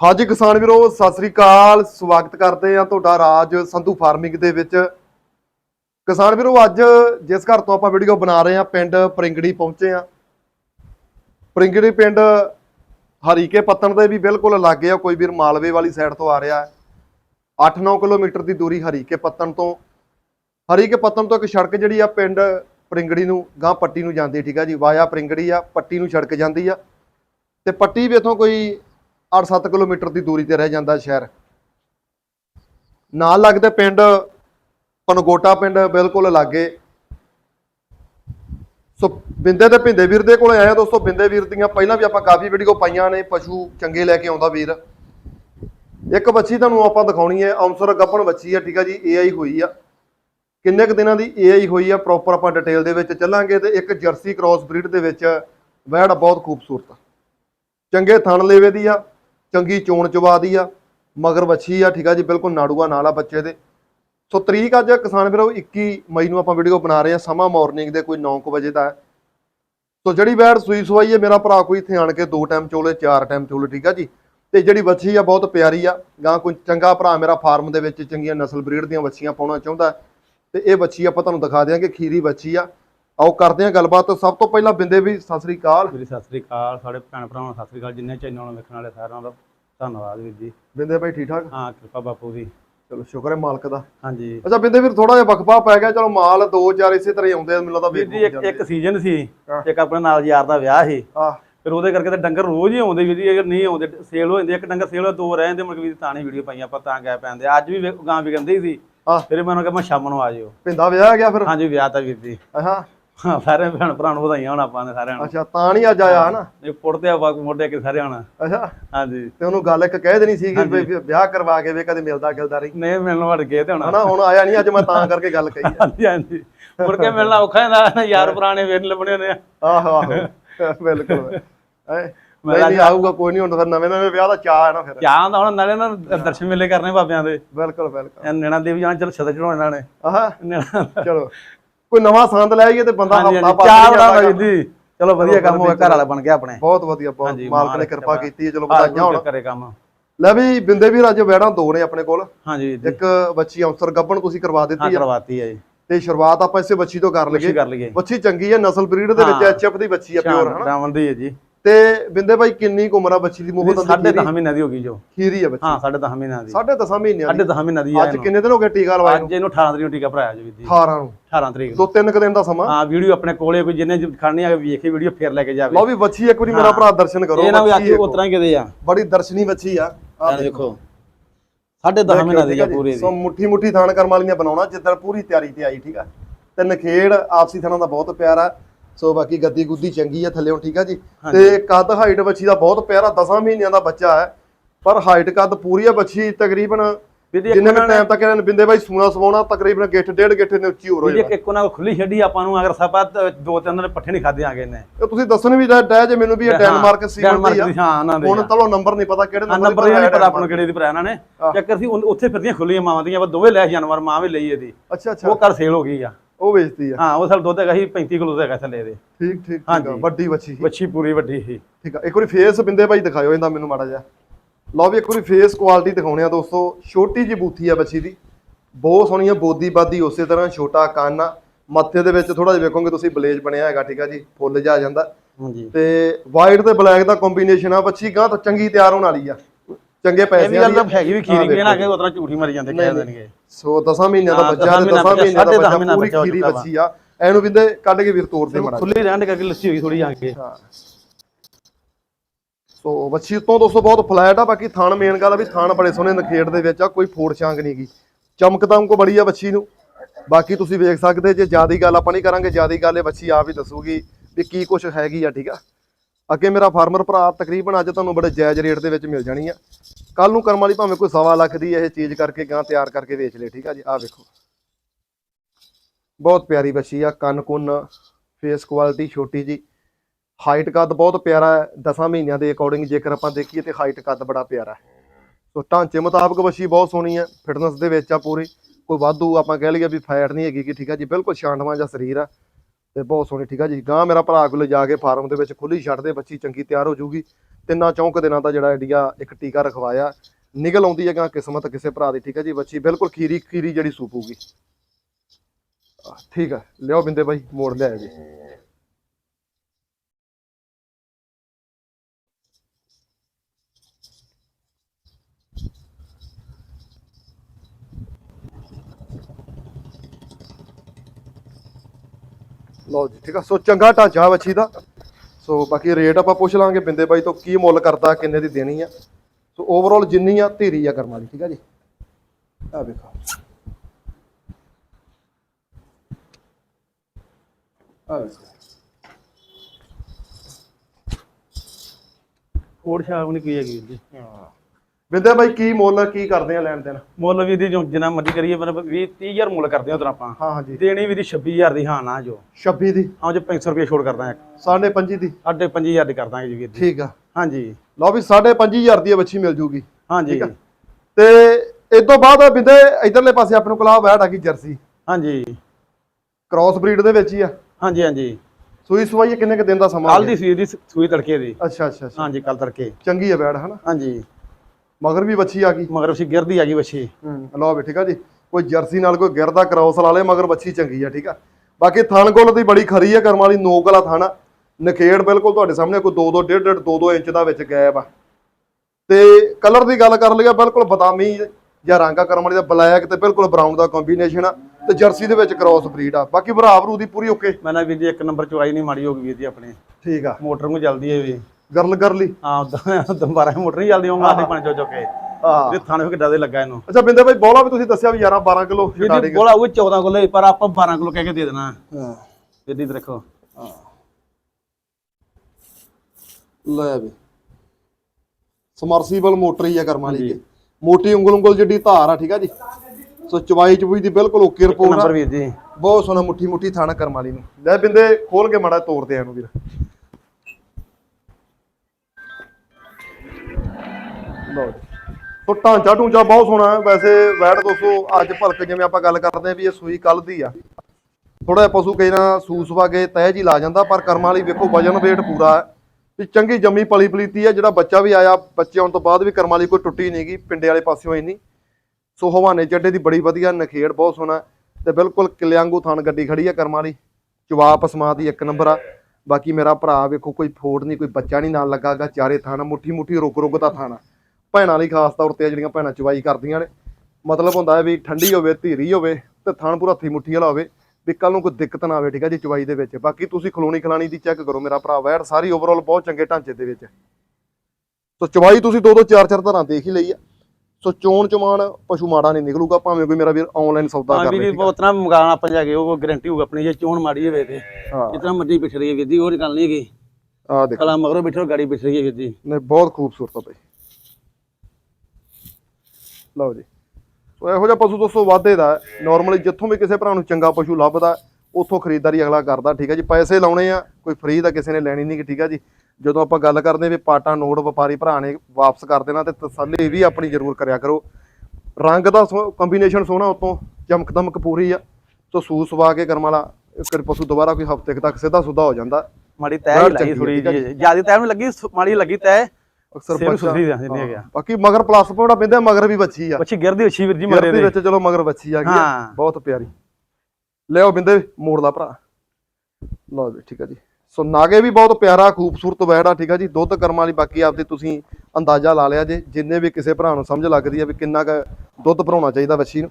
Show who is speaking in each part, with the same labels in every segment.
Speaker 1: ਹਾਂਜੀ ਕਿਸਾਨ ਵੀਰੋ, ਸਤਿ ਸ੍ਰੀ ਅਕਾਲ। ਸਵਾਗਤ ਕਰਦੇ ਆ ਤੁਹਾਡਾ ਰਾਜ ਸੰਧੂ ਫਾਰਮਿੰਗ ਦੇ ਵਿੱਚ। ਕਿਸਾਨ ਵੀਰੋ, ਅੱਜ ਜਿਸ ਘਰ ਤੋਂ ਆਪਾਂ ਵੀਡੀਓ ਬਣਾ ਰਹੇ ਆ ਪਿੰਡ ਪਰਿੰਗੜੀ ਪਹੁੰਚੇ ਆ ਪਰਿੰਗੜੀ ਪਿੰਡ ਹਰੀਕੇ ਪੱਤਣ ਦੇ ਵੀ ਬਿਲਕੁਲ ਲਾਗੇ ਆ, ਕੋਈ ਵੀਰ ਮਾਲਵੇ ਵਾਲੀ ਸਾਈਡ ਤੋਂ ਆ ਰਿਹਾ ਹੈ। 8-9 ਕਿਲੋਮੀਟਰ ਦੀ ਦੂਰੀ ਹਰੀਕੇ ਪੱਤਣ ਤੋਂ। ਹਰੀਕੇ ਪੱਤਣ ਤੋਂ ਇੱਕ ਸੜਕ ਜਿਹੜੀ ਆ, ਪਿੰਡ ਪਰਿੰਗੜੀ ਨੂੰ ਗਾਂ ਪੱਟੀ ਨੂੰ ਜਾਂਦੀ ਠੀਕ ਆ ਜੀ? ਵਾਇਆ ਪਰਿੰਗੜੀ ਆ, ਪੱਟੀ ਨੂੰ ਸੜਕ ਜਾਂਦੀ ਆ। ਤੇ ਪੱਟੀ ਵੀ ਇਥੋਂ ਕੋਈ 8-7 ਕਿਲੋਮੀਟਰ ਦੀ ਦੂਰੀ ਤੇ ਰਹਿ ਜਾਂਦਾ ਸ਼ਹਿਰ। ਨਾਲ ਲੱਗਦੇ ਪਿੰਡ, ਪਨਗੋਟਾ ਪਿੰਡ ਬਿਲਕੁਲ ਲਾਗੇ। ਸੋ ਬਿੰਦੇ ਤੇ ਭਿੰਦੇ ਵੀਰ ਦੇ ਕੋਲ ਆਇਆ ਦੋਸਤੋ, ਬਿੰਦੇ ਵੀਰ ਦੀਆਂ ਪਹਿਲਾਂ ਵੀ ਆਪਾਂ ਕਾਫੀ ਵੀਡੀਓ ਪਾਈਆਂ ਨੇ, ਪਸ਼ੂ ਚੰਗੇ ਲੈ ਕੇ ਆਉਂਦਾ ਵੀਰ। ਇੱਕ ਬੱਚੀ ਤੁਹਾਨੂੰ ਆਪਾਂ ਦਿਖਾਉਣੀ ਹੈ ਔਂਸਰ ਗੱਪਣ ਬੱਚੀ ਹੈ ਠੀਕ ਆ ਜੀ ਏਆਈ ਹੋਈ ਆ। ਕਿੰਨੇ ਕੁ ਦਿਨਾਂ ਦੀ ਏਆਈ ਹੋਈ ਆ ਪ੍ਰੋਪਰ ਆਪਾਂ ਡਿਟੇਲ ਦੇ ਵਿੱਚ ਚੱਲਾਂਗੇ ਤੇ ਇੱਕ ਜਰਸੀ ਕ੍ਰਾਸ ਬਰੀਡ ਦੇ ਵਿੱਚ ਵੈੜ ਬਹੁਤ ਖੂਬਸੂਰਤ ਚੰਗੇ ਥਣ ਲੇਵੇ ਦੀ ਆ ਚੰਗੀ ਚੋਣ ਚਵਾ ਦੀ ਆ ਮਗਰ ਵੱਛੀ ਆ ਠੀਕ ਆ ਜੀ ਬਿਲਕੁਲ ਨਾੜੂਆ ਨਾਲ ਆ ਬੱਚੇ ਦੇ। ਸੋ ਤਰੀਕ ਅੱਜ ਕਿਸਾਨ ਵੀਰੋ 21 ਮਈ ਨੂੰ ਆਪਾਂ ਵੀਡੀਓ ਬਣਾ ਰਹੇ ਆ ਸਮਾਂ ਮਾਰਨਿੰਗ ਦੇ ਕੋਈ 9 ਵਜੇ ਦਾ। ਸੋ ਜਿਹੜੀ ਵੈੜ ਸੂਈ ਸਵਾਈ ਹੈ ਮੇਰਾ ਭਰਾ ਕੋਈ ਇੱਥੇ ਆਣ ਕੇ ਦੋ ਟਾਈਮ ਚੋਲੇ ਚਾਰ ਟਾਈਮ ਚੋਲੇ ਠੀਕ ਆ ਜੀ। ਤੇ ਜਿਹੜੀ ਵੱਛੀ ਆ ਬਹੁਤ ਪਿਆਰੀ ਆ ਗਾਂ ਕੋਈ ਚੰਗਾ ਭਰਾ ਮੇਰਾ ਫਾਰਮ ਦੇ ਵਿੱਚ ਚੰਗੀਆਂ ਨਸਲ ਬਰੀਡ ਦੀਆਂ ਵੱਛੀਆਂ ਪਾਉਣਾ ਚਾਹੁੰਦਾ। ਹੈ, ਤੇ ਇਹ ਵੱਛੀ ਆਪਾਂ ਤੁਹਾਨੂੰ ਦਿਖਾ ਦਿਆਂਗੇ ਖੀਰੀ ਵੱਛੀ ਆ। ਆਓ ਕਰਦੇ ਹਾਂ ਗੱਲਬਾਤ। ਸਭ ਤੋਂ ਪਹਿਲਾਂ ਬਿੰਦੇ ਵੀ ਸਤਿ ਸ੍ਰੀ ਅਕਾਲ।
Speaker 2: ਵੀਰ ਸਤਿ ਸ੍ਰੀ ਅਕਾਲ ਸਾਡੇ ਭੈਣ ਭਰਾਵਾਂ ਸਤਿ ਸ੍ਰੀ ਅਕਾਲ ਜਿੰਨੇ ਚੈਨਲ ਨੂੰ ਵੇਖਣ ਵਾਲੇ ਸਾਰਿਆਂ ਦਾ ਧੰਨਵਾਦ ਵੀਰ ਜੀ।
Speaker 1: ਬਿੰਦੇ ਭਾਈ ਠੀਕ ਠਾਕ?
Speaker 2: ਹਾਂ ਕਿਰਪਾ ਬਾਪੂ ਦੀ।
Speaker 1: ਚਲੋ ਸ਼ੁਕਰ ਹੈ ਮਾਲਕ ਦਾ।
Speaker 2: ਹਾਂਜੀ।
Speaker 1: ਅੱਛਾ ਬਿੰਦੇ ਵੀਰ ਥੋੜਾ ਜਿਹਾ ਵਕਫਾ ਪੈ ਗਿਆ ਚਲੋ ਮਾਲ ਦੋ ਚਾਰ ਇਸੇ ਤਰ੍ਹਾਂ ਹੀ ਆਉਂਦੇ ਆ ਮੈਨੂੰ ਲੱਗਦਾ
Speaker 2: ਵੀਰ ਜੀ ਇੱਕ ਇੱਕ ਸੀਜ਼ਨ ਸੀ
Speaker 1: ਹਾਂ।
Speaker 2: ਇੱਕ ਆਪਣੇ ਨਾਲ ਯਾਰ ਦਾ ਵਿਆਹ ਸੀ।
Speaker 1: ਆ
Speaker 2: ਫਿਰ ਉਹਦੇ ਕਰਕੇ ਤਾਂ ਡੰਗਰ ਰੋਜ਼ ਹੀ ਆਉਂਦੇ ਵੀਰ ਜੀ ਅਗਰ ਨਹੀਂ ਆਉਂਦੇ ਸੇਲ ਹੋ ਜਾਂਦੇ ਇੱਕ ਡੰਗਰ ਸੇਲ ਹੋ ਦੋ ਰਹਿ ਜਾਂਦੇ ਮੁਰਗੇ ਵੀਰ ਤਾਂ ਨਹੀਂ ਵੀਡੀਓ ਪਾਈਆਂ ਆਪਾਂ ਤਾਂ ਗਏ ਪੈਂਦੇ ਅੱਜ ਵੀ ਵੇ- ਗਾਂ ਵੀ ਕਹਿੰਦੇ ਸੀ।
Speaker 1: ਹਾਂ।
Speaker 2: ਫਿਰ ਮੈਨੂੰ ਕਿਹਾ ਮੈਂ ਸ਼ਾਮ ਨੂੰ ਆ ਜਿਓ।
Speaker 1: ਪਿੰਦਾ ਵਿਆਹ ਗਿਆ ਫਿਰ?
Speaker 2: ਹਾਂਜੀ ਵਿਆਹ ਤਾਂ ਵੀਰ ਜੀ।
Speaker 1: ਹਾਂ।
Speaker 2: ਹਾਂ ਸਾਰੇ ਭੈਣ ਭਰਾ ਨੂੰ ਵਧਾਈਆਂ ਹੁਣ ਆਪਾਂ ਨੇ ਸਾਰਿਆਂ ਨੂੰ।
Speaker 1: ਅੱਛਾ ਤਾਂ ਨਹੀਂ ਅੱਜ ਆਇਆ ਹਨਾ?
Speaker 2: ਇਹ ਪੁੱਟਦੇ ਆ ਵਗ ਮੋਢੇ ਕੇ ਸਾਰੇ ਹੁਣ
Speaker 1: ਅੱਛਾ।
Speaker 2: ਹਾਂਜੀ।
Speaker 1: ਤੇ ਉਹਨੂੰ ਗੱਲ ਇੱਕ ਕਹਿ ਦੇਣੀ ਵੀ ਵੀ ਵਿਆਹ ਕਰਵਾ ਕੇ ਵੇ ਕਦੇ ਮਿਲਦਾ ਗਿਲਦਾ ਰਹੀ
Speaker 2: ਨਹੀਂ ਮਿਲਣ ਵੜ ਗਏ ਤੇ ਹੁਣ।
Speaker 1: ਹੁਣ ਆਇਆ ਨਹੀਂ ਅੱਜ ਮੈਂ ਤਾਂ ਕਰਕੇ ਗੱਲ ਕਹੀ
Speaker 2: ਹਾਂਜੀ ਹਾਂਜੀ। ਮੁੜ ਕੇ ਮਿਲਣਾ ਔਖਾ ਹੁੰਦਾ ਯਾਰ ਪੁਰਾਣੇ ਵੇਰ ਲੱਭਣੇ ਨੇ
Speaker 1: ਆਹੋ ਆਹੋ। ਬਿਲਕੁਲ। ਐ ਨਹੀਂ ਨਹੀਂ ਆਊਗਾ ਕੋਈ ਨਹੀਂ ਹੁਣ ਫਿਰ ਨਵੇਂ ਨਵੇਂ ਵਿਆਹ ਦਾ ਚਾਹ ਹੈ ਨਾ ਫਿਰ।
Speaker 2: ਚਾਹ ਦਾ ਹੁਣ ਨਾਲੇ ਨਾ ਦਰਸ਼ਨ ਮੇਲੇ ਕਰਨੇ ਬਾਬਿਆਂ ਦੇ।
Speaker 1: ਬਿਲਕੁਲ ਬਿਲਕੁਲ।
Speaker 2: ਨੈਣਾ ਦੇਵੀ ਜਾਣਾ ਚਲ ਛੱਡ ਚੜਾਉਣਾ ਇਹਨਾਂ ਨੇ
Speaker 1: ਆਹ ਚਲੋ। ਕੋਈ ਨਵਾਂ ਸੰਦ ਲੈ ਆਈਏ ਤੇ ਬੰਦਾ
Speaker 2: ਹਾਂਜੀ
Speaker 1: ਹਫਤਾ
Speaker 2: ਹਾਂਜੀ
Speaker 1: ਨਹੀਂ
Speaker 2: ਬੜਾ ਭਾਈ ਜੀ ਚਲੋ ਵਧੀਆ ਕੰਮ ਹੋਇਆ ਘਰ ਵਾਲਾ ਬਣ ਗਿਆ ਆਪਣੇ।
Speaker 1: ਬਹੁਤ ਵਧੀਆ ਬਹੁਤ
Speaker 2: ਹਾਂਜੀ,
Speaker 1: ਮਾਲਕ ਨੇ ਕਿਰਪਾ। ਕੀਤੀ ਹੈ ਚਲੋ ਵਧਾਈਆਂ ਹੋਣ।
Speaker 2: ਕਰੇ ਕੰਮ।
Speaker 1: ਲੈ ਵੀ ਬਿੰਦੇ ਵੀਰ ਅੱਜ ਵੈੜਾਂ ਦੋ ਨੇ ਆਪਣੇ ਕੋਲ।
Speaker 2: ਹਾਂਜੀ ਜੀ।
Speaker 1: ਇੱਕ ਬੱਚੀ ਅਫਸਰ ਗੱਬਣ ਤੁਸੀਂ ਕਰਵਾ
Speaker 2: ਹਾਂ
Speaker 1: ਦਿੱਤੀ ਆ।
Speaker 2: ਕਰਵਾਤੀ ਹੈ ਜੀ।
Speaker 1: ਤੇ ਸ਼ੁਰੂਆਤ ਆਪਾਂ ਇਸੇ ਬੱਚੀ ਤੋਂ ਕਰ
Speaker 2: ਕੁਛ
Speaker 1: ਲਈਏ।
Speaker 2: ਕਰ ਲਈਏ।
Speaker 1: ਬੱਚੀ ਚੰਗੀ ਹੈ ਨਸਲ ਬਰੀਡ ਦੇ ਵਿੱਚ
Speaker 2: ਹਾਂ।
Speaker 1: ਐਚਐਫ ਦੀ ਬੱਚੀ ਆ ਪਿਓਰ ਹਨਾ?
Speaker 2: ਰਾਵਣ ਦੀ ਹੈ ਜੀ।
Speaker 1: ਤੇ ਬਿੰਦੇ ਭਾਈ ਕਿੰਨੀ ਕੁ ਉਮਰ ਆ ਬੱਚੀ ਦੀ? ਮੋਹਤ
Speaker 2: ਸਾਢੇ
Speaker 1: ਅੰਦਰ
Speaker 2: 10 ਮਹੀਨਿਆਂ ਦੀ ਹੋ ਗਈ ਜੋ।
Speaker 1: ਖੀਰੀ ਆ ਬੱਚੀ।
Speaker 2: ਹਾਂ ਸਾਢੇ 10 ਮਹੀਨਿਆਂ ਦੀ।
Speaker 1: ਸਾਢੇ 10 ਮਹੀਨਿਆਂ
Speaker 2: ਸਾਢੇ
Speaker 1: ਦੀ
Speaker 2: 10 ਮਹੀਨਿਆਂ ਦੀ
Speaker 1: ਅੱਜ ਕਿੰਨੇ ਦਿਨ ਹੋ ਗਏ ਟੀਕਾ ਲਵਾਏ ਨੂੰ?
Speaker 2: ਅੱਜ ਇਹਨੂੰ 18 ਤਰੀਕ ਨੂੰ ਟੀਕਾ ਭਰਾਇਆ ਜੀ ਵੀਰ ਜੀ।
Speaker 1: 18 ਨੂੰ।
Speaker 2: 18 ਤਰੀਕ ਨੂੰ।
Speaker 1: ਦੋ ਤਿੰਨ ਕੁ ਦਿਨ ਦਾ ਸਮਾਂ।
Speaker 2: ਹਾਂ ਵੀਡੀਓ ਆਪਣੇ ਕੋਲੇ ਕੋਈ ਜਿਹਨੇ ਖੜਨੀ ਆ ਵੇਖੇ ਵੀਡੀਓ ਫੇਰ ਲੈ ਕੇ ਜਾਵੇ।
Speaker 1: ਲਓ ਵੀ ਬੱਚੀ ਇੱਕ ਵਾਰੀ ਮੇਰਾ ਭਰਾ ਦਰਸ਼ਨ ਕਰੋ
Speaker 2: ਇਹ ਨਾ ਵੀ
Speaker 1: ਦੇਖੋ।
Speaker 2: ਉਤਰਾਂ ਹੀ ਕਿਤੇ ਆ।
Speaker 1: ਬੜੀ ਦਰਸ਼ਨੀ ਬੱਚੀ ਆ।
Speaker 2: ਇਹ ਦੇਖੋ। ਸਾਢੇ 10 ਮਹੀਨਿਆਂ ਦੀ ਆ ਪੂਰੀ ਦੀ।
Speaker 1: ਸੋ ਮੁੱਠੀ ਮੁੱਠੀ ਥਾਣ ਕਰਮ ਵਾਲੀਆਂ ਬਣਾਉਣਾ ਜਿੱਦਣ ਪੂਰੀ ਤਿਆਰੀ ਤੇ ਆਈ ਠੀਕ ਆ। ਤੇ ਨਖੇੜ ਆਪਸੀ ਥਾਣਾ ਦਾ ਬਹੁਤ ਪਿਆਰਾ ਸੋ ਬਾਕੀ ਗੱਦੀ ਗੁੱਦੀ ਚੰਗੀ ਆ ਥੱਲੇੋਂ ਠੀਕ ਆ ਜੀ? ਤੇ ਕੱਦ ਹਾਈਟ ਬੱਚੀ ਦਾ ਬਹੁਤ ਪਿਆਰਾ 10 ਮਹੀਨਿਆਂ ਦਾ ਬੱਚਾ ਹੈ ਪਰ ਹਾਈਟ ਕੱਦ ਪੂਰੀ ਆ ਬੱਚੀ ਤਕਰੀਬਨ ਜਿੰਨੇ ਵੀ ਟਾਈਮ ਤੱਕ ਇਹਨਾਂ ਨੇ ਬਿੰਦੇ ਬਾਈ ਸੂਣਾ ਸਵਾਉਣਾ ਤਕਰੀਬਨ ਗਿੱਠ ਡੇਢ ਗਿੱਠ ਨੇ ਉੱਚੀ ਹੋ ਰਹੀ
Speaker 2: ਇੱਕ ਉਹਨਾਂ ਕੋ ਖੁੱਲੀ ਛੱਡੀ ਆਪਾਂ ਨੂੰ ਅਗਰ ਸਪਾ ਦੋ ਤਿੰਨ ਦਿਨ ਪੱਠੇ ਨਹੀਂ ਖਾਦੇ ਆਗੇ ਨੇ
Speaker 1: ਇਹ ਤੁਸੀਂ ਦੱਸਣ ਵੀ ਡੈ ਜੇ ਮੈਨੂੰ ਵੀ ਇਹ ਡੈਨਮਾਰਕ ਸੀ
Speaker 2: ਡੈਨਮਾਰਕ ਦੀ ਹਾਂ ਉਹਨਾਂ ਦੇ
Speaker 1: ਹੁਣ ਚਲੋ ਨੰਬਰ ਨਹੀਂ ਪਤਾ ਕਿਹੜੇ
Speaker 2: ਹਾਂ
Speaker 1: ਨੰਬਰ
Speaker 2: ਨਹੀਂ ਪਤਾ ਆਪਾਂ ਨੂੰ ਕਿਹੜੇ ਦੀ। ਭਰਾ ਇਹਨਾਂ ਨੇ।
Speaker 1: ਹਾਂ।
Speaker 2: ਚੱਕਰ ਸੀ ਉੱਥੇ ਫਿਰਦੀਆਂ ਖੁੱਲੀਆਂ ਮਾਵਾਂ ਦੀਆਂ ਦੋਵੇਂ ਲੈ ਜਾਨਵਰ ਮਾਂ ਵੀ ਲਈ ਇਹਦੀ।
Speaker 1: ਅੱਛਾ ਅੱਛਾ।
Speaker 2: ਉਹ ਕਰ ਸੇਲ ਹੋ ਗਈ ਆ।
Speaker 1: ਉਹ ਵੇਚਦੀ ਆ।
Speaker 2: ਹਾਂ ਉਹ ਸਾਲ ਦੁੱਧ ਹੈਗਾ ਸੀ 35 ਕਿਲੋ ਦਾ ਹੈਗਾ ਥੱਲੇ ਦੇ
Speaker 1: ਠੀਕ ਠੀਕ ਠੀਕ ਆ।
Speaker 2: ਹਾਂਜੀ।
Speaker 1: ਵੱਡੀ ਬੱਚੀ ਸੀ।
Speaker 2: ਵੱਛੀ ਪੂਰੀ ਵੱਡੀ ਸੀ।
Speaker 1: ਠੀਕ ਆ। ਇੱਕ ਵਾਰੀ ਫੇਸ ਬਿੰਦੇ ਭਾਈ ਦਿਖਾਇਓ ਇਹਦਾ ਮੈਨੂੰ ਮਾੜਾ ਜਿਹਾ। ਲਓ ਵੀ ਇੱਕ ਵਾਰੀ ਫੇਸ ਕੁਆਲਿਟੀ ਦਿਖਾਉਣੇ ਆ ਦੋਸਤੋ। ਛੋਟੀ ਜਿਹੀ ਬੂਥੀ ਆ ਬੱਚੀ ਦੀ। ਬਹੁਤ ਸੋਹਣੀ ਆ ਬੋਦੀ ਬਾਦੀ ਉਸੇ ਤਰ੍ਹਾਂ ਛੋਟਾ ਕੰਨ ਆ। ਮੱਥੇ ਦੇ ਵਿੱਚ ਥੋੜਾ ਜਿਹਾ ਵੇਖੋਗੇ ਤੁਸੀਂ ਬਲੇਜ ਬਣਿਆ ਹੈਗਾ ਠੀਕ ਆ ਜੀ। ਫੁੱਲ ਜਾ ਜਾਂਦਾ।
Speaker 2: ਹਾਂਜੀ।
Speaker 1: ਤੇ ਵਾਈਟ ਤੇ ਬਲੈਕ ਦਾ ਕੰਬੀਨੇਸ਼ਨ ਆ ਬੱਚੀ ਗਾਂ ਤਾਂ ਚੰਗੀ ਤਿਆਰ ਹੋਣ ਵਾਲੀ ਆ। ਚੰਗੇ
Speaker 2: ਇਹ ਵੀ
Speaker 1: ਪੈਸੇ
Speaker 2: ਗੱਲ ਤਾਂ ਹੈਗੀ ਵੀ ਖੀਰੀ
Speaker 1: ਵੇਖੋ।
Speaker 2: ਕਿ ਉਤਰਾ ਝੂਠੀ ਮਰੀ ਜਾਂਦੇ ਕਹਿ ਦੇਣਗੇ।
Speaker 1: ਸੋ 10 ਮਹੀਨਿਆਂ ਦਾ
Speaker 2: ਹਾਂ,
Speaker 1: ਬੱਚਾ
Speaker 2: ਦਸਾਂ
Speaker 1: ਤੇ 10
Speaker 2: ਮਹੀਨਿਆਂ
Speaker 1: ਦਾ
Speaker 2: ਸਾਢੇ ਦਸ
Speaker 1: ਬੱਚਾ
Speaker 2: ਮਹੀਨਿਆਂ
Speaker 1: ਪੂਰੀ ਖੀਰੀ
Speaker 2: ਵਾ।
Speaker 1: ਬੱਚੀ ਆ। ਐਨੂੰ ਵਿੰਦੇ ਕੱਢ ਕੇ ਵੀਰ ਤੋੜ ਦੇ ਮਾੜਾ
Speaker 2: ਖੁੱਲੀ ਰਹਿਣ ਦੇ ਕਰਕੇ ਲੱਸੀ ਹੋਈ ਥੋੜੀ
Speaker 1: ਹਾਂ। ਸੋ ਬੱਚੀ ਉਤੋਂ ਦੋਸਤੋ ਬਹੁਤ ਫਲੈਟ ਆ ਬਾਕੀ ਥਣ ਮੇਨ ਗੱਲ ਆ ਵੀ ਥਣ ਬੜੇ ਸੋਹਣੇ ਨਖੇੜ ਦੇ ਵਿੱਚ ਆ ਕੋਈ ਫੋੜ ਛਾਂਗ ਨਹੀਂ ਗਈ ਚਮਕ ਦਮਕ ਬੜੀ ਆ ਬੱਚੀ ਨੂੰ। ਬਾਕੀ ਤੁਸੀਂ ਵੇਖ ਸਕਦੇ ਜੇ ਜਿਆਦੀ ਗੱਲ ਆਪਾਂ ਨਹੀਂ ਕਰਾਂਗੇ ਜਿਆਦੀ ਗੱਲ ਇਹ ਬੱਚੀ ਆਪ ਹੀ ਦੱਸੂਗੀ ਵੀ ਕੀ ਕੁਛ ਹੈਗੀ ਆ ਠੀਕ ਆ? ਅੱਗੇ ਮੇਰਾ ਫਾਰਮਰ ਭਰਾ ਤਕਰੀਬਨ ਅੱਜ ਤੁਹਾਨੂੰ ਬੜੇ ਜਾਇਜ਼ ਰੇਟ ਦੇ ਵਿੱਚ ਮਿਲ ਜਾਣੀ ਆ। ਕੱਲ ਨੂੰ ਕਰਮ ਵਾਲੀ ਭਾਵੇਂ ਕੋਈ ਸਵਾ ਲੱਖ ਦੀ ਇਹ ਚੀਜ਼ ਕਰਕੇ ਗਾਂ ਤਿਆਰ ਕਰਕੇ ਵੇਚ ਲੇ, ਠੀਕ ਆ ਜੀ? ਆਹ ਵੇਖੋ। ਬਹੁਤ ਪਿਆਰੀ ਬੱਚੀ ਆ, ਕੰਨ ਕੁੰਨ ਫੇਸ ਕੁਆਲਿਟੀ ਛੋਟੀ ਜੀ। ਹਾਈਟ ਕੱਦ ਬਹੁਤ ਪਿਆਰਾ ਹੈ 10 ਮਹੀਨਿਆਂ ਦੇ ਅਕੋਰਡਿੰਗ ਜੇਕਰ ਆਪਾਂ ਦੇਖੀਏ ਤੇ ਹਾਈਟ ਕੱਦ ਬੜਾ ਪਿਆਰਾ ਹੈ। ਸੋ ਢਾਂਚੇ ਮੁਤਾਬਕ ਬੱਚੀ ਬਹੁਤ ਸੋਹਣੀ ਹੈ ਫਿਟਨੈਸ ਦੇ ਵਿੱਚ ਆ ਪੂਰੀ। ਕੋਈ ਵਾਧੂ ਆਪਾਂ ਕਹਿ ਲਈਏ ਵੀ ਫੈਟ ਨਹੀਂ ਹੈਗੀ ਕਿ ਠੀਕ ਆ ਜੀ, ਬਿਲਕੁਲ ਸ਼ਾਂਟਵਾਂ ਜਿਹਾ ਸਰੀਰ ਆ। ਤੇ ਬਹੁਤ ਸੋਹਣੀ, ਠੀਕ ਆ ਜੀ। ਗਾਂ ਮੇਰਾ ਭਰਾ ਕੋਲ ਜਾ ਕੇ ਫਾਰਮ ਦੇ ਵਿੱਚ ਖੁੱਲੀ ਛੱਡ ਦੇ, ਬੱਚੀ ਚੰਗੀ ਤਿਆਰ ਹੋ ਜਾਊਗੀ ਤਿੰਨਾਂ ਚੌਂਕ ਦਿਨਾਂ ਦਾ ਜਿਹੜਾ ਇੰਡੀਆ ਇੱਕ ਟੀਕਾ ਰਖਵਾਇਆ। ਨਿਕਲ ਆਉਂਦੀ ਹੈਗਾ ਕਿਸਮਤ ਕਿਸੇ ਭਰਾ ਦੀ, ਠੀਕ ਹੈ ਜੀ। ਬੱਚੀ ਬਿਲਕੁਲ ਖੀਰੀ ਖੀਰੀ ਜਿਹੜੀ ਸੂਪੂਗੀ ਠੀਕ ਹੈ ਲਿਓ ਬਿੰਦੇ ਬਾਈ, ਮੋੜ ਲਿਆ ਜੀ। ਲਓ ਜੀ ਠੀਕ ਆ? ਸੋ ਚੰਗਾ ਢਾਂਚਾ ਬੱਚੀ ਦਾ। ਸੋ ਬਾਕੀ ਰੇਟ ਆਪਾਂ ਪੁੱਛ ਲਾਂਗੇ ਬਿੰਦੇ ਬਾਈ ਤੋਂ ਕੀ ਮੁੱਲ ਕਰਦਾ ਕਿੰਨੇ ਦੀ ਦੇਣੀ ਆ। ਸੋ ਓਵਰਆਲ ਜਿੰਨੀ ਆ ਧੀਰੀ ਆ ਕਰਮ ਵਾਲੀ ਠੀਕ ਆ ਜੀ? ਆ ਵੇਖੋ। ਆ ਵੇਖੋ।
Speaker 2: ਕੋੜ ਸ਼ਾਪ ਨਹੀਂ ਕੋਈ ਹੈਗੀ ਜੀ।
Speaker 1: ਬਿੰਦੇ ਬਾਈ ਕੀ ਮੁੱਲ ਕੀ ਕਰਦੇ ਆ ਲੈਣ ਦੇਣ?
Speaker 2: ਮੁੱਲ ਵੀ ਦੀ ਜੋ ਜਿੰਨਾ ਮਰਜ਼ੀ ਕਰੀਏ ਮਤਲਬ 20 30000 ਮੁੱਲ ਕਰਦੇ ਹਾਂ ਉਦੋਂ ਆਪਾਂ।
Speaker 1: ਹਾਂ ਹਾਂ ਜੀ।
Speaker 2: ਦੇਣੀ ਵੀ ਦੀ 26000 ਦੀ ਹਾਂ ਨਾ ਜੋ।
Speaker 1: 26 ਦੀ?
Speaker 2: ਹਾਂ ਜੋ 500 ਰੁਪਏ ਛੋੜ ਕਰਦਾ ਇੱਕ।
Speaker 1: ਸਾਢੇ ਪੰਜੀ ਦੀ?
Speaker 2: ਸਾਢੇ 5000 ਦੀ ਕਰ ਦਾਂਗੇ ਜੀ ਵੀਰ ਜੀ।
Speaker 1: ਠੀਕ ਆ।
Speaker 2: ਹਾਂਜੀ
Speaker 1: ਲਓ ਵੀ ਸਾਢੇ ਪੰਜੀ ਹਜ਼ਾਰ ਦੀ ਇਹ ਬੱਚੀ ਮਿਲ ਜੂਗੀ।
Speaker 2: ਹਾਂਜੀ
Speaker 1: ਆ। ਤੇ ਇਸ ਤੋਂ ਬਾਅਦ ਬਿੰਦੇ ਇਧਰਲੇ ਪਾਸੇ ਆਪਣੇ ਕੋਲ ਆ ਬੈਠ ਆ ਗਈ ਜਰਸੀ।
Speaker 2: ਹਾਂਜੀ
Speaker 1: ਕ੍ਰਾਸ ਬਰੀਡ ਦੇ ਵਿੱਚ ਹੀ ਆ।
Speaker 2: ਹਾਂਜੀ ਹਾਂਜੀ
Speaker 1: ਸੂਈ ਸਵਾਈ ਕਿੰਨੇ ਕ ਦਿਨ ਦਾ ਸਮਾਂ
Speaker 2: ਕੱਲ ਦੀ ਸੂਈ ਦੀ ਸੂਈ ਤੜਕੇ ਦੀ।
Speaker 1: ਅੱਛਾ ਅੱਛਾ
Speaker 2: ਹਾਂਜੀ ਕੱਲ ਤੜਕੇ।
Speaker 1: ਚੰਗੀ ਆ ਬੈੜ ਹਨਾ?
Speaker 2: ਹਾਂਜੀ
Speaker 1: ਮਗਰ ਵੀ ਬੱਚੀ ਆ ਗਈ।
Speaker 2: ਮਗਰ ਉਸੇ ਗਿਰਦੀ ਆ ਗਈ ਵੱਛੀ।
Speaker 1: ਹੂੰ। ਲਓ ਵੀ ਠੀਕ ਆ ਜੀ। ਕੋਈ ਜਰਸੀ ਨਾਲ ਕੋਈ ਗਿਰਦਾ ਕ੍ਰਾਸ ਲਾ ਲੇ ਮਗਰ ਬੱਚੀ ਚੰਗੀ ਆ ਠੀਕ ਆ। ਬਾਕੀ ਥਣ ਦੀ ਬੜੀ ਖਰੀ ਆ ਕਰਮ ਵਾਲੀ ਨੋਕ ਵਾਲਾ ਥਣ। ਨਖੇੜ ਬਿਲਕੁਲ ਤੁਹਾਡੇ ਸਾਹਮਣੇ ਕੋਈ 2 2 1.5 1.5 2 2 ਇੰਚ ਦਾ ਵਿੱਚ ਗੈਪ ਆ। ਤੇ ਕਲਰ ਦੀ ਗੱਲ ਕਰ ਲਈਏ ਬਿਲਕੁਲ ਬਦਾਮੀ ਜਾਂ ਰਾਂਗਾ ਕਰਮ ਵਾਲੀ ਦਾ ਬਲੈਕ ਤੇ ਬਿਲਕੁਲ ਬਰਾਊਨ ਦਾ ਕੰਬੀਨੇਸ਼ਨ ਆ। ਤੇ ਜਰਸੀ ਦੇ ਵਿੱਚ ਕ੍ਰਾਸ ਬਰੀਡ ਆ। ਬਾਕੀ ਭਰਾ ਭਰੂ ਦੀ ਪੂਰੀ ਓਕੇ।
Speaker 2: ਮੈਂ ਨਾ ਵੀਰ ਜੀ ਇੱਕ ਨੰਬਰ ਚੁਆਈ ਨਹੀਂ ਮਾੜੀ ਹੋ ਗਈ ਵੀਰ ਜੀ ਆਪਣੇ।
Speaker 1: ਠੀਕ ਆ।
Speaker 2: ਮੋਟਰ ਨੂੰ ਜਲਦੀ ਹੈ ਵੀ।
Speaker 1: ਗਰਲ ਗਰਲੀ
Speaker 2: ਹਾਂ ਉਦਾਂ ਦੁਬਾਰਾ ਮੋਟਰ ਨਹੀਂ ਜਲਦੀ ਉਹ ਮਾਰਦੇ ਪਾਣੀ ਚੋ ਚੋ ਕੇ।
Speaker 1: ਹਾਂ।
Speaker 2: ਇਹ ਥਾਣੇ ਕਿੱਡਾ ਦੇ ਲੱਗਾ ਇਹਨੂੰ।
Speaker 1: ਅੱਛਾ ਬਿੰਦੇ ਭਾਈ ਬੋਲਾ ਵੀ ਤੁਸੀਂ ਦੱਸਿਆ ਵੀ 11 12 ਕਿਲੋ
Speaker 2: ਜੀ ਬੋਲਾ ਉਹ 14 ਕਿਲੋ ਪਰ ਆਪਾਂ 12 ਕਿਲੋ ਕਹਿ ਕੇ ਦੇ ਦੇਣਾ।
Speaker 1: ਹਾਂ।
Speaker 2: ਵੀਰ ਜੀ ਦੇਖੋ।
Speaker 1: ਲੈ ਵੀ। ਸਮਰਸੀਬਲ ਮੋਟਰ ਹੀ ਆ ਕਰਮ ਦੀ ਮੋਟੀ ਉਂਗਲ ਉਂਗਲ ਜਿੱਡੀ ਧਾਰ ਆ ਠੀਕ ਆ ਜੀ? ਸੋ ਚਵਾਈ ਚਬੂਈ ਦੀ ਬਿਲਕੁਲ ਓਕੇ ਰਿਪੋਰਟ
Speaker 2: ਨੰਬਰ ਵੀਰ ਜੀ।
Speaker 1: ਬਹੁਤ ਸੋਹਣਾ ਮੁੱਠੀ ਮੁੱਠੀ ਥਾਣਾ ਕਰਮ ਵਾਲੀ ਨੂੰ। ਲੈ ਬਿੰਦੇ ਖੋਲ ਕੇ ਮਾੜਾ ਤੋੜਦੇ ਆ ਇਹਨੂੰ ਵੀਰ। ਲਓ ਜੀ। ਸੋ ਢਾਂਚਾ ਢੂੰਚਾ ਬਹੁਤ ਸੋਹਣਾ ਹੈ। ਵੈਸੇ ਵੈਟ ਦੋਸਤੋ, ਅੱਜ ਭਲਕ ਜਿਵੇਂ ਆਪਾਂ ਗੱਲ ਕਰਦੇ ਆ ਵੀ ਇਹ ਸੂਈ ਕੱਲ ਦੀ ਆ। ਥੋੜਾ ਜਿਹਾ ਪਸ਼ੂ ਕਈ ਨਾ ਸੂਸ ਵਾਗੇ ਤਹਿ ਜੀ ਲਾ ਜਾਂਦਾ, ਪਰ ਕਰਮਾਂ ਵਾਲੀ ਵੇਖੋ ਵਜਨ weight ਪੂਰਾ ਹੈ। ਵੀ ਚੰਗੀ ਜੰਮੀ ਪਲੀ ਪਲੀਤੀ ਹੈ, ਜਿਹੜਾ ਬੱਚਾ ਵੀ ਆਇਆ, ਬੱਚੇ ਆਉਣ ਤੋਂ ਬਾਅਦ ਵੀ ਕਰਮ ਵਾਲੀ ਕੋਈ ਟੁੱਟੀ ਨਹੀਂਗੀ ਪਿੰਡੇ ਵਾਲੇ ਪਾਸਿਓਂ ਇੰਨੀ। ਸੋ ਹਵਾਨੇ ਚੱਡੇ ਦੀ ਬੜੀ ਵਧੀਆ ਨਖੇੜ, ਬਹੁਤ ਸੋਹਣਾ ਤੇ ਬਿਲਕੁਲ ਕਿਲਿਆਂਗੂ ਥਾਨ ਗੱਡੀ ਖੜੀ ਆ ਕਰਮ ਵਾਲੀ ਜਵਾਬ ਪਸਮਾ ਦੀ ਇੱਕ ਨੰਬਰ ਆ। ਬਾਕੀ ਮੇਰਾ ਭਰਾ ਵੇਖੋ, ਕੋਈ ਫੋੜ ਨਹੀਂ, ਕੋਈ ਬੱਚਾ ਨਹੀਂ ਨਾਲ ਲੱਗਾਗਾ ਚਾਰੇ ਥਾਣਾ ਮੁੱਠੀ ਮੁੱਠੀ ਰੁਕ ਰੁਕ ਦਾ ਥਾਣਾ ਭੈਣਾਂ ਲਈ ਖਾਸ ਤੌਰ ਤੇ ਆ ਜਿਹੜੀਆਂ ਭੈਣਾਂ ਚਵਾਈ ਕਰਦੀਆਂ ਨੇ। ਮਤਲਬ ਹੁੰਦਾ ਹੈ ਵੀ ਠੰਡੀ ਹੋਵੇ ਧੀਰੀ ਹੋਵੇ ਤੇ ਥਣ ਪੂਰਾ ਹੱਥੀ ਮੁੱਠੀ ਵਾਲਾ ਹੋਵੇ ਵੀ ਕੱਲ ਨੂੰ ਕੋਈ ਦਿੱਕਤ ਨਾ ਆਵੇ ਠੀਕ ਹੈ ਜੀ ਚਵਾਈ ਦੇ ਵਿੱਚ। ਬਾਕੀ ਤੁਸੀਂ ਖਲੋਣੀ ਖਲਾਣੀ ਦੀ ਚੈੱਕ ਕਰੋ ਮੇਰਾ ਭਰਾ ਵੈੜ ਸਾਰੀ ਓਵਰਆਲ ਬਹੁਤ ਚੰਗੇ ਢਾਂਚੇ ਦੇ ਵਿੱਚ। ਸੋ ਚਵਾਈ ਤੁਸੀਂ ਦੋ ਦੋ ਚਾਰ ਚਾਰ ਤਰ੍ਹਾਂ ਦੇਖ ਹੀ ਲਈ ਆ। ਸੋ ਚੋਣ ਚਮਾਨ ਪਸ਼ੂ ਮਾੜਾ ਨਹੀਂ ਨਿਕਲੂਗਾ ਭਾਵੇਂ ਕੋਈ ਮੇਰਾ ਵੀਰ ਆਨਲਾਈਨ ਸੌਦਾ
Speaker 2: ਹਾਂ
Speaker 1: ਕਰ ਲੇ
Speaker 2: ਜੀ ਬਹੁਤ ਨਾ ਮੰਗਾਣਾ ਆਪਾਂ ਜਾ ਕੇ ਉਹ ਗਾਰੰਟੀ ਹੋਊ ਆਪਣੀ ਜੇ ਚੋਣ ਮਾੜੀ ਹੋਵੇ ਤੇ।
Speaker 1: ਹਾਂ।
Speaker 2: ਜਿਤਨਾ ਮਰਜ਼ੀ ਹੈ ਵੀਰ ਗੱਲ ਨਹੀਂ ਹੈਗੀ।
Speaker 1: ਆ ਦੇਖੋ।
Speaker 2: ਕਲਾ ਮਗਰੋਂ ਬਿਠੋ ਗਾੜੀ ਰਹੀ ਹੈ ਵੀਰ ਜੀ
Speaker 1: ਨੇ ਬਹੁਤ ਖੂਬਸੂਰਤ ਬਈ ਲਓ ਜੀ। ਸੋ ਇਹੋ ਜਿਹਾ ਪਸ਼ੂ ਦੋਸਤੋ ਵਾਧੇ ਦਾ ਨਾਰਮਲੀ ਜਿੱਥੋਂ ਵੀ ਕਿਸੇ ਭਰਾ ਨੂੰ ਚੰਗਾ ਪਸ਼ੂ ਲੱਭਦਾ ਉੱਥੋਂ ਖਰੀਦਦਾਰੀ ਅਗਲਾ ਕਰਦਾ ਠੀਕ ਹੈ ਜੀ। ਪੈਸੇ ਲਾਉਣੇ ਆ ਕੋਈ ਫ੍ਰੀ ਦਾ ਕਿਸੇ ਨੇ ਲੈਣੀ ਨਹੀਂ ਠੀਕ ਹੈ ਜੀ। ਜਦੋਂ ਆਪਾਂ ਗੱਲ ਕਰਦੇ ਵੀ ਪਾਟਾ ਨੋਟ ਵਪਾਰੀ ਭਰਾ ਨੇ ਵਾਪਸ ਕਰ ਦੇਣਾ ਤੇ ਤਸੱਲੀ ਵੀ ਆਪਣੀ ਜ਼ਰੂਰ ਕਰਿਆ ਕਰੋ। ਰੰਗ ਦਾ ਕੰਬੀਨੇਸ਼ਨ ਸੋਹਣਾ ਉਤੋਂ ਚਮਕ ਦਮਕ ਪੂਰੀ ਆ। ਸੋ ਸੂਸ ਵਾ ਕੇ ਕਰਮ ਵਾਲਾ ਇੱਕ ਵਾਰੀ ਪਸ਼ੂ ਦੁਬਾਰਾ ਕੋਈ ਹਫ਼ਤੇ ਤੱਕ ਸਿੱਧਾ ਸੁੱਧਾ ਹੋ ਜਾਂਦਾ।
Speaker 2: ਮਾੜੀ ਤੈ
Speaker 1: ਬੜਾ
Speaker 2: ਹੀ ਲੱਗੀ
Speaker 1: ਚੰਗੀ
Speaker 2: ਥੋੜੀ ਜ਼ਿਆਦਾ ਤੈ ਨੂੰ ਲੱਗੀ ਸੁ- ਮਾੜੀ ਲੱਗੀ ਤੈ
Speaker 1: ਅਕਸਰ
Speaker 2: ਸਿਰ
Speaker 1: ਬੱਚਾ
Speaker 2: ਸੁਧਰੀ ਜਾਂਦੀ ਹੈਗਾ
Speaker 1: ਬਾਕੀ ਮਗਰ ਪਲੱਸ ਪੋੜਾ ਪਿੰਦੇ ਮਗਰ ਵੀ ਬੱਚੀ ਆ।
Speaker 2: ਬੱਚੀ ਗਿਰਦੀ ਅੱਛੀ ਵੀਰ ਜੀ ਮਗਰੇ
Speaker 1: ਦੇ
Speaker 2: ਦੇ।
Speaker 1: ਵਿੱਚ ਚਲੋ ਮਗਰ ਬੱਚੀ ਆ ਗਈ ਆ। ਬਹੁਤ ਪਿਆਰੀ। ਲਿਓ ਬਿੰਦੇ ਮੋੜ ਦਾ ਭਰਾ। ਲਓ ਜੀ ਠੀਕ ਆ ਜੀ। ਸੋ ਨਾਗੇ ਵੀ ਬਹੁਤ ਪਿਆਰਾ ਖੂਬਸੂਰਤ ਵੈੜ ਠੀਕ ਆ ਜੀ। ਦੁੱਧ ਕਰਮਾਂ ਵਾਲੀ ਬਾਕੀ ਆਪਦੇ ਤੁਸੀਂ ਅੰਦਾਜ਼ਾ ਲਾ ਲਿਆ ਜੇ। ਜਿੰਨੇ ਵੀ ਕਿਸੇ ਭਰਾ ਨੂੰ ਸਮਝ ਲੱਗਦੀ ਆ ਵੀ ਕਿੰਨਾ ਕੁ ਦੁੱਧ ਭਰਾਉਣਾ ਚਾਹੀਦਾ ਬੱਚੀ ਨੂੰ।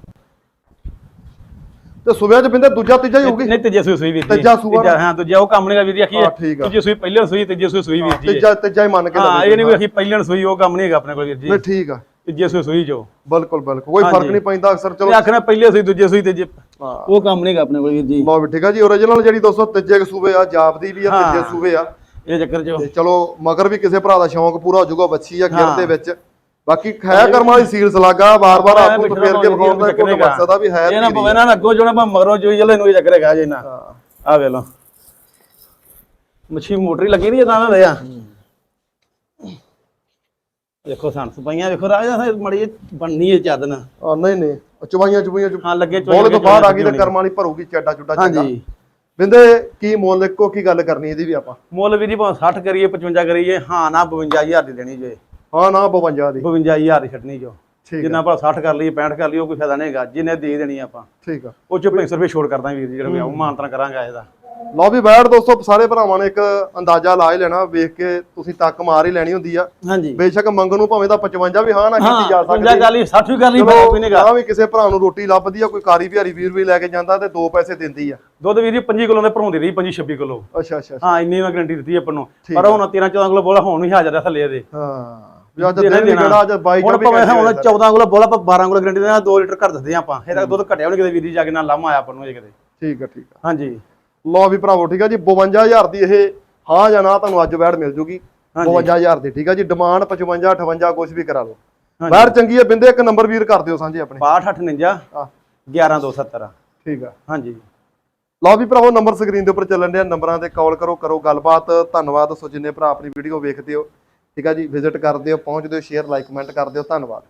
Speaker 1: ਤੇ ਸੁਬਿਆ ਚ ਬਿੰਦੇ ਦੂਜਾ ਤੀਜਾ ਹੀ ਹੋਊਗੀ।
Speaker 2: ਨਹੀਂ ਤੀਜੇ ਸੂਈ ਸੂਈ ਵੀਰ ਜੀ।
Speaker 1: ਤੀਜਾ ਸੂਆ ਨਾ?
Speaker 2: ਹਾਂ ਦੂਜਾ ਉਹ ਕੰਮ ਨਹੀਂ ਵੀਰ ਜੀ ਆਖੀ
Speaker 1: ਹਾਂ, ਠੀਕ ਆ।
Speaker 2: ਤੀਜੇ ਸੂਈ ਪਹਿਲੇ ਸੂਈ ਤੀਜੇ ਸੂਈ ਸੂਈ ਵੀਰ ਜੀ।
Speaker 1: ਤੀਜਾ ਤੀਜਾ ਹੀ ਮੰਨ ਕੇ
Speaker 2: ਹਾਂ ਇਹ ਨਹੀਂ ਵੀ ਆਖੀ ਪਹਿਲੇ ਸੂਈ ਉਹ ਕੰਮ ਨਹੀਂ ਹੈਗਾ ਆਪਣੇ ਕੋਲ ਵੀਰ ਜੀ।
Speaker 1: ਨਹੀਂ ਠੀਕ ਆ।
Speaker 2: ਤੀਜੇ ਸੂਈ ਸੂਈ ਜੋ।
Speaker 1: ਬਿਲਕੁਲ ਬਿਲਕੁਲ ਕੋਈ ਫ਼ਰਕ
Speaker 2: ਹਾਂਜੀ।
Speaker 1: ਨਹੀਂ ਪੈਂਦਾ ਅਕਸਰ ਚਲੋ।
Speaker 2: ਆਖਣਾ ਪਹਿਲੇ ਸੂਈ ਦੂਜੇ ਸੂਈ ਤੀਜੇ।
Speaker 1: ਹਾਂ।
Speaker 2: ਉਹ ਕੰਮ ਨਹੀਂ ਹੈਗਾ ਆਪਣੇ ਕੋਲ ਵੀਰ ਜੀ।
Speaker 1: ਲਓ ਵੀ ਠੀਕ ਆ ਜੀ ਓਰੀਜਨਲ ਜਿਹੜੀ ਦੋਸਤੋ ਤੀਜੇ ਕੁ ਸੂਬੇ ਆ ਜਾਪਦੀ ਵੀ ਆ
Speaker 2: ਹਾਂ।
Speaker 1: ਤੀਜੇ ਸੂਬੇ ਆ।
Speaker 2: ਇਹ ਚੱਕਰ ਚ।
Speaker 1: ਤੇ ਚਲੋ ਮਗਰ ਵੀ ਕਿਸੇ ਭਰਾ ਦਾ ਸ਼ੌਂਕ ਪੂਰਾ ਹੋ ਜਾਊਗਾ ਬੱਚੀ ਆ ਗਿਰ। ਦੇ ਵਿੱਚ। ਬਾਕੀ ਖੈ ਕਰਮ ਵਾਲੀ ਸੀਲਸ ਲੱਗਾ ਵਾਰ-ਵਾਰ ਆਪੂ
Speaker 2: ਪਿੱਛੇ
Speaker 1: ਫੇਰ ਕੇ ਵਿਖਾਉਣ ਦਾ ਕੋਈ ਮਕਸਦ ਆ ਵੀ ਹੈ
Speaker 2: ਇਹ ਨਾ
Speaker 1: ਆ।
Speaker 2: ਪਵੇ ਨਾ ਅੱਗੋਂ ਜੋਣਾ ਪਾ ਮਗਰੋਂ ਜੋਈ ਜਲੇ ਨੂੰ ਇਹ ਚੱਕਰ ਹੈਗਾ ਜੇ ਨਾ। ਆ ਵੇ ਲੋ ਮੱਛੀ ਮੋਟਰੀ ਲੱਗੀ ਨਹੀਂ ਜਦਾਂ ਨਾ ਰਿਆ ਦੇਖੋ ਸਣ ਸਪਾਈਆਂ ਵੇਖੋ ਰਾਜਾ ਮੜੀ ਬਣਨੀ ਹੈ ਚੱਦ ਨਾ
Speaker 1: ਆ ਨਹੀਂ। ਨਹੀਂ ਚੁਬਾਈਆਂ ਚੁਬਾਈਆਂ
Speaker 2: ਹਾਂ ਲੱਗੇ
Speaker 1: ਬੋਲੇ ਤੋਂ ਬਾਹਰ ਆ ਗਈ ਤੇ ਕਰਮ ਵਾਲੀ ਭਰੂਗੀ ਚੱਡਾ ਚੁੱਡਾ ਚੰਗਾ।
Speaker 2: ਹਾਂਜੀ
Speaker 1: ਬਿੰਦੇ ਕੀ ਮੁੱਲ ਇੱਕੋ ਕੀ ਗੱਲ ਕਰਨੀ ਇਹਦੀ ਵੀ ਆਪਾਂ?
Speaker 2: ਮੁੱਲ ਵੀਰ ਜੀ ਭਾਵੇਂ 60 ਕਰੀਏ 55 ਕਰੀਏ ਹਾਂ ਨਾ 52000 ਦੀ ਦੇਣੀ ਜੇ।
Speaker 1: ਹਾਂ ਨਾ 52 ਦੀ।
Speaker 2: 52000 ਦੀ ਛੱਡਣੀ ਜੋ।
Speaker 1: ਠੀਕ
Speaker 2: ਜਿੰਨਾ ਭਲਾ 60 ਕਰ ਲਈਏ 65 ਕਰ ਲਈਏ ਉਹ ਕੋਈ ਫਾਇਦਾ ਨਹੀਂ ਹੈਗਾ। ਜਿੰਨੇ ਦੇ ਦੇਣੀ ਆਪਾਂ।
Speaker 1: ਠੀਕ ਆ।
Speaker 2: ਉਹ ਚ 500 ਰੁਪਏ ਛੋੜ ਕਰਦਾ ਵੀਰ ਜੀ ਜਿਹੜਾ ਵੀ ਆਉ ਮਾਨਤਨ ਕਰਾਂਗਾ ਇਹਦਾ।
Speaker 1: ਲਓ ਵੀ ਬੈਠ ਦੋਸਤੋ ਸਾਰੇ ਭਰਾਵਾਂ ਨੇ ਇੱਕ ਅੰਦਾਜ਼ਾ ਲਾ ਹੀ ਲੈਣਾ ਵੇਖ ਕੇ ਤੁਸੀਂ ਤੱਕ ਮਾਰ ਹੀ ਲੈਣੀ ਹੁੰਦੀ ਆ।
Speaker 2: ਹਾਂਜੀ।
Speaker 1: ਬੇਸ਼ੱਕ ਮੰਗਣ ਨੂੰ ਭਾਵੇਂ ਤਾਂ 55 ਵੀ ਹਾਂ ਨਾ
Speaker 2: ਹਾਂ
Speaker 1: ਕੀਤੀ ਜਾ
Speaker 2: 55
Speaker 1: ਸਕਦੀ
Speaker 2: ਕਰ ਲਈ 60 ਵੀ ਕਰ ਲਈ ਫਾਇਦਾ ਕੋਈ ਨਹੀਂਗਾ
Speaker 1: ਵੀ ਕਿਸੇ ਭਰਾ ਨੂੰ ਰੋਟੀ ਲੱਭਦੀ ਆ ਕੋਈ ਕਾਰੀ ਬਿਹਾਰੀ ਵੀਰ ਵੀ ਲੈ ਕੇ ਜਾਂਦਾ ਤੇ ਦੋ ਪੈਸੇ ਦਿੰਦੀ ਆ।
Speaker 2: ਦੁੱਧ ਵੀਰ ਜੀ 25 ਕਿਲੋ ਦੇ ਭਰੋਂਦੀ ਰਹੀ 25 26 ਕਿਲੋ।
Speaker 1: ਅੱਛਾ ਅੱਛਾ
Speaker 2: ਹਾਂ ਇੰਨੀ ਮੈਂ ਗਰੰਟੀ ਦਿੱਤੀ ਆਪਾਂ ਨੂੰ। ਪਰ ਹੁਣ 13 14 ਕਿਲੋ ਬੋਲਾ ਹੁਣ ਵੀ ਹਾਜ਼ਰ ਆ ਥੱਲੇ ਇਹਦੇ।
Speaker 1: ਹਾਂ। ਵੀ ਅੱਜ
Speaker 2: ਦੇਣਾ
Speaker 1: ਦਿਨ
Speaker 2: ਦੇਣਾ।
Speaker 1: ਨਿਕੜਾ ਅੱਜ 22
Speaker 2: ਹੁਣ
Speaker 1: 24
Speaker 2: ਭਾਵੇਂ
Speaker 1: ਘੰਟੇ
Speaker 2: ਹੁਣ
Speaker 1: ਹੋਏ ਸਰ।
Speaker 2: 14 ਕਿਲੋ ਬੋਲਾ ਆਪਾਂ 12 ਕਿਲੋ ਗਰੰਟੀ ਦੇਣਾ 2 ਲੀਟਰ ਘਰ ਦਿੰਦੇ ਆ ਆਪਾਂ। ਇਹ ਤੱਕ ਦੁੱਧ ਘਟਿਆ ਹੋਣੀ ਕਿਤੇ ਵੀਰ ਜੀ ਜਾ ਕੇ ਨਾ ਲਾਮਾ ਆਇਆ ਆਪਾਂ ਨੂੰ ਅਜੇ ਕਿਤੇ।
Speaker 1: ਠੀਕ ਆ ਠੀਕ ਆ।
Speaker 2: ਹਾਂਜੀ।
Speaker 1: ਲਓ ਵੀ ਭਰਾਵੋ ਠੀਕ ਆ ਜੀ 52000 ਦੀ ਇਹ ਹਾਂ ਜਾਂ ਨਾ ਤੁਹਾਨੂੰ ਅੱਜ ਬੈੜ ਮਿਲ ਜੂਗੀ।
Speaker 2: ਹਾਂਜੀ।
Speaker 1: 52000 ਦੀ ਠੀਕ ਆ ਜੀ ਡਿਮਾਂਡ 55 58 ਕੁਝ ਵੀ ਕਰਾ ਲਓ।
Speaker 2: ਹਾਂਜੀ।
Speaker 1: ਬੈੜ ਚੰਗੀ ਹੈ ਬਿੰਦੇ ਇੱਕ ਨੰਬਰ ਵੀਰ ਕਰ ਦਿਓ ਸਾਂਝੇ ਆਪਣੇ।
Speaker 2: 6259
Speaker 1: ਆ
Speaker 2: 11270
Speaker 1: ਠੀਕ ਆ।
Speaker 2: ਹਾਂਜੀ।
Speaker 1: ਲਓ ਵੀ ਭਰਾਵੋ ਨੰਬਰ ਸਕਰੀਨ ਦੇ ਉੱਪਰ ਚੱਲਣ ਨੰਬਰਾਂ ਤੇ ਕਾਲ ਕਰੋ ਕਰੋ ਗੱਲਬਾਤ। ਧੰਨਵਾਦ। ਸੋ ਜਿੰਨੇ ਭਰਾ ਆਪਣੀ ਵੀਡੀਓ ਵੇਖਦੇ ਹੋ ਠੀਕ ਆ ਜੀ ਵਿਜ਼ਿਟ ਕਰਦੇ ਹੋ ਪਹੁੰਚਦੇ ਹੋ ਸ਼ੇਅਰ ਲਾਈਕ ਕਮੈਂਟ ਕਰਦੇ ਹੋ ਧੰਨਵਾਦ।